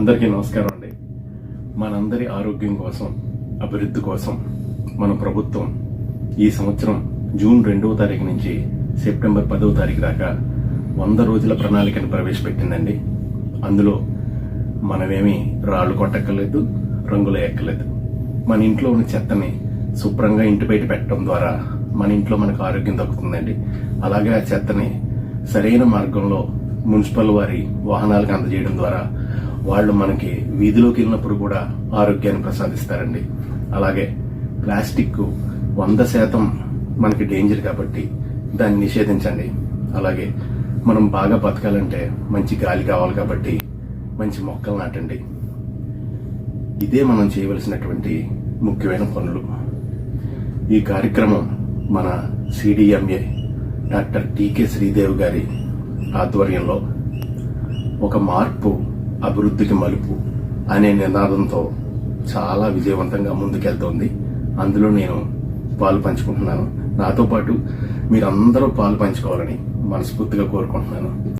అందరికీ నమస్కారం అండి. మనందరి ఆరోగ్యం కోసం అభివృద్ధి కోసం మన ప్రభుత్వం ఈ సంవత్సరం జూన్ రెండవ తారీఖు నుంచి సెప్టెంబర్ పదవ తారీఖు దాకా వంద రోజుల ప్రణాళికను ప్రవేశపెట్టిందండి. అందులో మనమేమి రాళ్ళు కొట్టక్కర్లేదు రంగులు ఎక్కలేదు మన ఇంట్లో ఉన్న చెత్తని శుభ్రంగా ఇంటి బయట పెట్టడం ద్వారా మన ఇంట్లో మనకు ఆరోగ్యం దక్కుతుందండి. అలాగే ఆ చెత్తని సరైన మార్గంలో మున్సిపల్ వారి వాహనాలకు అందజేయడం ద్వారా వాళ్ళు మనకి వీధిలోకి వెళ్ళినప్పుడు కూడా ఆరోగ్యాన్ని ప్రసాదిస్తారండి. అలాగే ప్లాస్టిక్ వంద శాతం మనకి డేంజర్ కాబట్టి దాన్ని నిషేధించండి. అలాగే మనం బాగా బతకాలంటే మంచి గాలి కావాలి కాబట్టి మంచి మొక్కలు నాటండి. ఇదే మనం చేయవలసినటువంటి ముఖ్యమైన పనులు. ఈ కార్యక్రమం మన సిడిఎంఏ డాక్టర్ టీకే శ్రీదేవ్ గారి ఆధ్వర్యంలో ఒక మార్పు అభివృద్ధికి మలుపు అనే నినాదంతో చాలా విజయవంతంగా ముందుకెళ్తోంది. అందులో నేను పాలు పంచుకుంటున్నాను. నాతో పాటు మీరందరూ పాలు పంచుకోవాలని మనస్ఫూర్తిగా కోరుకుంటున్నాను.